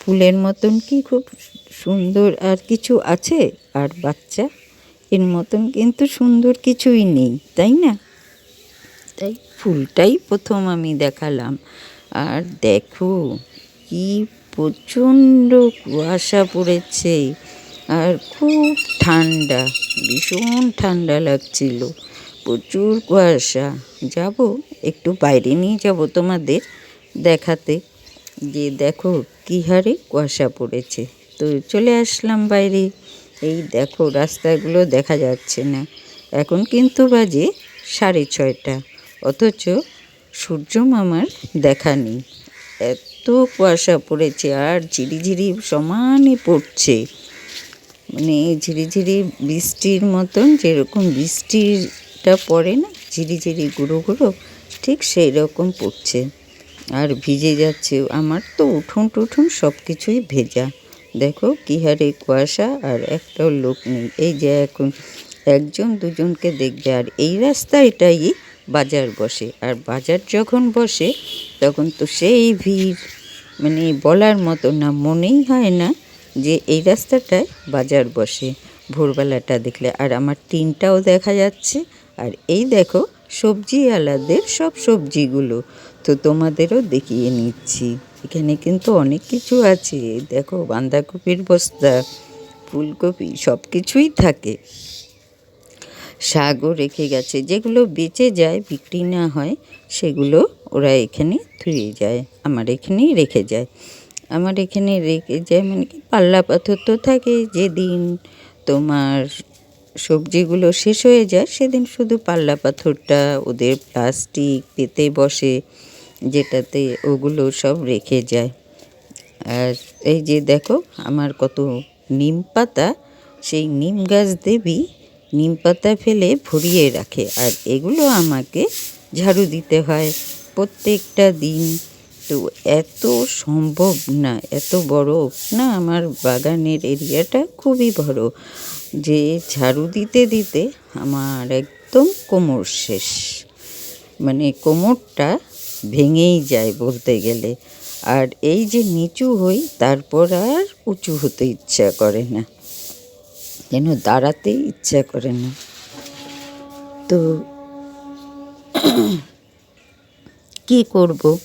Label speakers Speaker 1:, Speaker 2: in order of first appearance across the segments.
Speaker 1: ফুলের মতন কি খুব সুন্দর আর কিছু আছে? আর বাচ্চা, এর মতন কিন্তু সুন্দর কিছুই নেই, তাই না? তাই ফুলটাই প্রথম আমি দেখালাম। আর দেখো, কি প্রচণ্ড কুয়াশা পড়েছে, আর খুব ঠান্ডা, ভীষণ ঠান্ডা লাগছিল, প্রচুর কুয়াশা। যাব, একটু বাইরে নিয়ে যাব তোমাদের দেখাতে। যে দেখো কী হারে কুয়াশা পড়েছে। তো চলে আসলাম বাইরে। এই দেখো রাস্তাগুলো দেখা যাচ্ছে না। এখন কিন্তু বাজে সাড়ে ছয়টা। অথচ সূর্য মামার দেখা নেই। এত কুয়াশা পড়েছে আর ঝিরিঝিরি সমানে পড়ছে। মানে ঝিরিঝিরি বৃষ্টির মতন যেরকম বৃষ্টিটা পড়ে না, ঝিরিঝিরি গুঁড়ো গুঁড়ো, ঠিক সেই রকম পড়ছে। আর ভিজে যাচ্ছে আমার তো উঠোন টুঠুন সব কিছুই ভেজা। দেখো কী হারে কুয়াশা আর একটাও লোক নেই। এই যে এখন একজন দুজনকে দেখবে আর এই রাস্তাটাই বাজার বসে। আর বাজার যখন বসে, তখন তো সেই ভিড়। মানে বলার মতো না, মনেই হয় না যে এই রাস্তাটায় বাজার বসে ভোরবেলাটা দেখলে। আর আমার টিনটাও দেখা যাচ্ছে। আর এই দেখো সবজিওয়ালাদের সব সবজিগুলো। তো তোমাদেরও দেখিয়ে নিচ্ছি। এখানে কিন্তু অনেক কিছু আছে। দেখো, বাঁধাকপির বস্তা, ফুলকপি সব কিছুই থাকে। শাকও রেখে গেছে। যেগুলো বেঁচে যায়, বিক্রি না হয়, সেগুলো ওরা এখানে ধুয়ে যায়। আমার এখানেই রেখে যায়। আমার এখানে রেখে যায় মানে কি, পাল্লা পাথর তো থাকে। যেদিন তোমার সবজিগুলো শেষ হয়ে যায়, সেদিন শুধু পাল্লা পাথরটা ওদের প্লাস্টিক পেতে বসে। যেটাতে ওগুলো সব রেখে যায়। আর এই যে দেখো, আমার কত নিম পাতা, সেই নিম গাছ দেবী নিম পাতা ফেলে ভরিয়ে রাখে। আর এগুলো আমাকে ঝাড়ু দিতে হয় প্রত্যেকটা দিন। তো এত সম্ভব না, এত বড় না, আমার বাগানের এরিয়াটা খুবই বড়। যে ঝাড়ু দিতে দিতে আমার একদম কোমর শেষ। মানে কোমরটা ভেঙেই যায় বলতে গেলে। আর এই যে নিচু হই, তারপর আর উঁচু হতে ইচ্ছা করে না। যেন দাঁড়াতেই ইচ্ছা করে না। তো কি করব?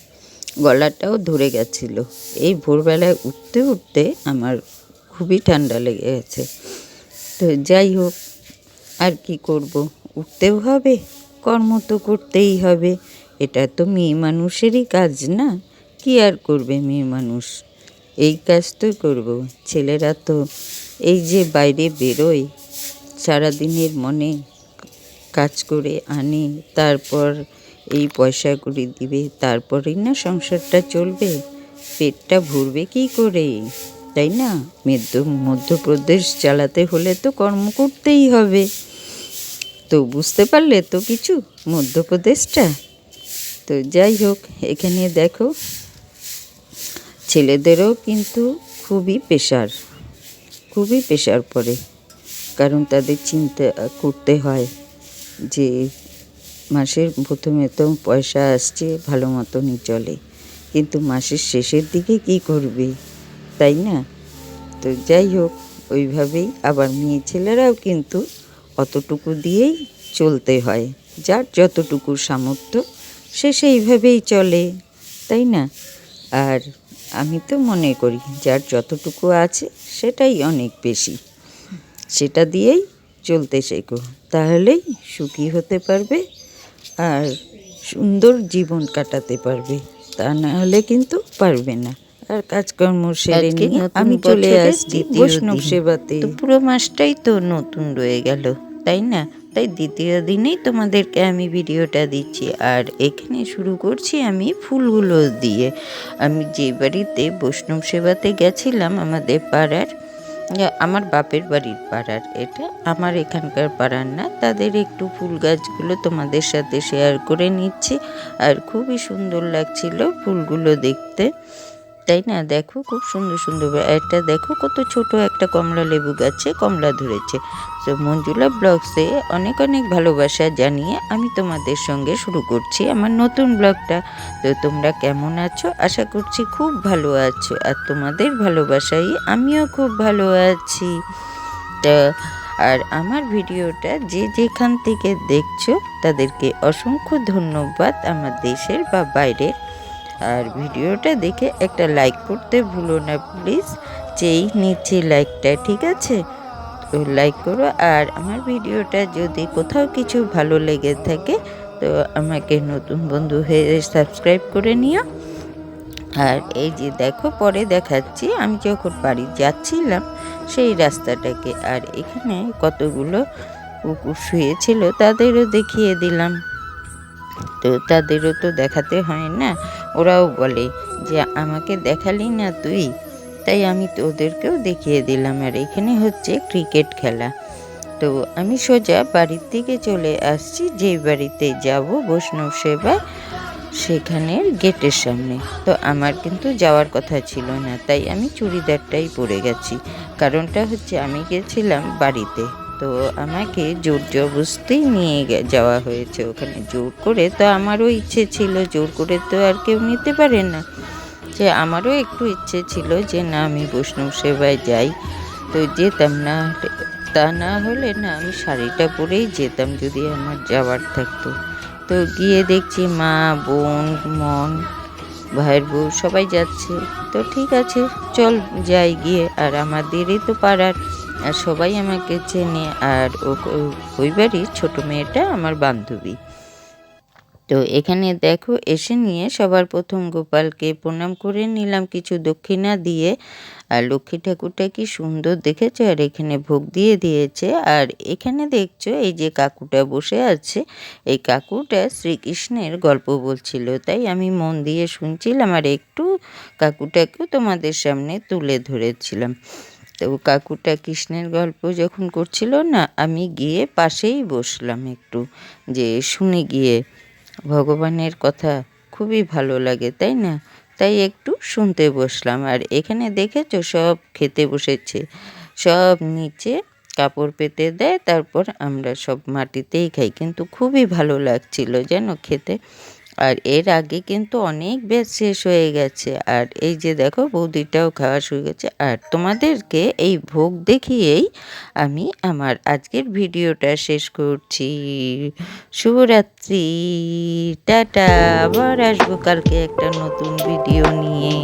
Speaker 1: গলাটাও ধরে গেছিল। এই ভোরবেলায় উঠতে উঠতে আমার খুবই ঠান্ডা লেগে গেছে। তো যাই হোক, আর কি করব? উঠতেও হবে, কর্ম তো করতেই হবে। এটা তো মেয়ে মানুষেরই কাজ না? কি আর করবে মেয়ে মানুষ? এই কাজ তো করব। ছেলেরা তো এই যে বাইরে বেরোয়, সারাদিনের মনে কাজ করে আনে, তারপর এই পয়সা করে দিবে, তারপরেই না সংসারটা চলবে? পেটটা ভরবে কি করে? তাই না? মধ্য, মধ্যপ্রদেশ চালাতে হলে তো কর্ম করতেই হবে। তো বুঝতে পারলে তো কিছু মধ্যপ্রদেশটা? তো যাই হোক, এখানে দেখো, ছেলেদেরও কিন্তু খুবই প্রেশার খুবই প্রেশার পড়ে কারণ তাদের চিন্তা করতে হয় যে মাসের প্রথমে তো পয়সা আসছে, ভালো মতনই চলে, কিন্তু মাসের শেষের দিকে কি করবে, তাই না? তো যাই হোক, ওইভাবেই আবার মেয়ে ছেলেরাও কিন্তু অতটুকু দিয়েই চলতে হয়, যার যতটুকু সামর্থ্য সে সেইভাবেই চলে তাই না? আর আমি তো মনে করি যার যতটুকু আছে সেটাই অনেক বেশি। সেটা দিয়েই চলতে শেখো তাহলেই সুখী হতে পারবে আর সুন্দর জীবন কাটাতে পারবে তা না হলে কিন্তু পারবে না। আর কাজকর্ম সেরে নিয়ে আমি চলে আসছি বৈষ্ণব সেবাতে। পুরো মাসটাই তো নতুন রয়ে গেল তাই না? তাই দ্বিতীয় দিনেই তোমাদেরকে আমি ভিডিওটা দিচ্ছি। আর এখানে শুরু করছি আমি ফুলগুলো দিয়ে। আমি যে বাড়িতে বৈষ্ণব সেবাতে গেছিলাম আমাদের পাড়ার আমার বাপের বাড়ির পাড়ার, এটা আমার এখানকার পাড়ার না, তাদের একটু ফুল গাছগুলো তোমাদের সাথে শেয়ার করে নিচ্ছি। আর খুবই সুন্দর লাগছিল ফুলগুলো দেখতে। তাই না? দেখো খুব সুন্দর সুন্দর একটা দেখো কত ছোট একটা কমলা লেবু গাছে কমলা ধরেছে। তো মঞ্জুলা ব্লগসে অনেক অনেক ভালোবাসা জানিয়ে আমি তোমাদের সঙ্গে শুরু করছি আমার নতুন ব্লগটা। তো তোমরা কেমন আছো? আশা করছি খুব ভালো আছো। আর তোমাদের ভালোবাসাই আমিও খুব ভালো আছি। তা আর আমার ভিডিওটা যে যেখান থেকে দেখছ, তাদেরকে অসংখ্য ধন্যবাদ। আমার দেশের বা বাইরের আর ভিডিওটা দেখে একটা লাইক করতে ভুলো না প্লিজ যেই নিচে লাইকটা ঠিক আছে? তো লাইক করো। আর আমার ভিডিওটা যদি কোথাও কিছু ভালো লেগে থাকে, তো আমাকে নতুন বন্ধু হয়ে সাবস্ক্রাইব করে নিও। আর এই যে দেখো, পরে দেখাচ্ছি, আমি যখন বাড়ি যাচ্ছিলাম, সেই রাস্তাটাকে। আর এখানে কতগুলো কুকুর শুয়েছিল, তাদেরও দেখিয়ে দিলাম। তো তাদেরও তো দেখাতে হয় না। ওরাও বলে যে, আমাকে দেখালি না তুই? তাই আমি তো ওদেরকেও দেখিয়ে দিলাম। আর এখানে হচ্ছে ক্রিকেট খেলা। তো আমি সোজা বাড়ির থেকে চলে আসছি। যেই বাড়িতে যাব বৈষ্ণব সেবা, সেখানের গেটের সামনে। তো আমার কিন্তু যাওয়ার কথা ছিল না, তাই আমি চুড়িদারটাই পরে গেছি। কারণটা হচ্ছে আমি গেছিলাম বাড়িতে। তো আমাকে জোর জবরদস্তি নিয়ে যাওয়া হয়েছে ওখানে। জোর করে তো আমারও ইচ্ছে ছিল, জোর করে তো আর কেউ নিতে পারে না। যে আমারও একটু ইচ্ছে ছিল যে, না, আমি বৈষ্ণব সেবায় যাই। তো যেতাম না তা না হলে না, আমি শাড়িটা পরেই যেতাম যদি আমার যাওয়ার থাকতো। তো গিয়ে দেখছি মা, বোন, মন, ভাইয়ের বউ সবাই যাচ্ছে। তো ঠিক আছে, চল যাই গিয়ে। আর আমাদেরই তো পাড়ার। সবাই আমাকে চেনে আর ওই বাড়ির ছোটো মেয়েটা আমার বান্ধবী। তো এখানে দেখো, এসে নিয়ে সবার প্রথম গোপালকে প্রণাম করে নিলাম কিছু দক্ষিণা দিয়ে। আর লক্ষ্মী ঠাকুরটা কি সুন্দর দেখেছ? আর এখানে ভোগ দিয়ে দিয়েছে। আর এখানে দেখছ, এই যে কাকুটা বসে আছে, এই কাকুটা শ্রীকৃষ্ণের গল্প বলছিল। তাই আমি মন দিয়ে শুনছিলাম আর একটু কাকুটাকেও তোমাদের সামনে তুলে ধরেছিলাম। তো কাকুটা কৃষ্ণের গল্প যখন করছিল না, আমি গিয়ে পাশেই বসলাম একটু, যে শুনে গিয়ে ভগবানের কথা খুবই ভালো লাগে, তাই না? তাই একটু শুনতে বসলাম। আর এখানে দেখেছ, সব খেতে বসেছে, সব নিচে কাপড় পেতে দেয়, তারপর আমরা সব মাটিতেই খাই। কিন্তু খুবই ভালো লাগছিল যেন খেতে। আর এর আগে কিন্তু অনেক ব্যাচ শেষ হয়ে গেছে। আর এই যে দেখো, বৌদিটাও খাওয়া শুরু গেছে আর তোমাদেরকে এই ভোগ দেখিয়েই আমি আমার আজকের ভিডিওটা শেষ করছি। শুভরাত্রি। টাটা। আবার আসব কালকে একটা নতুন ভিডিও নিয়ে।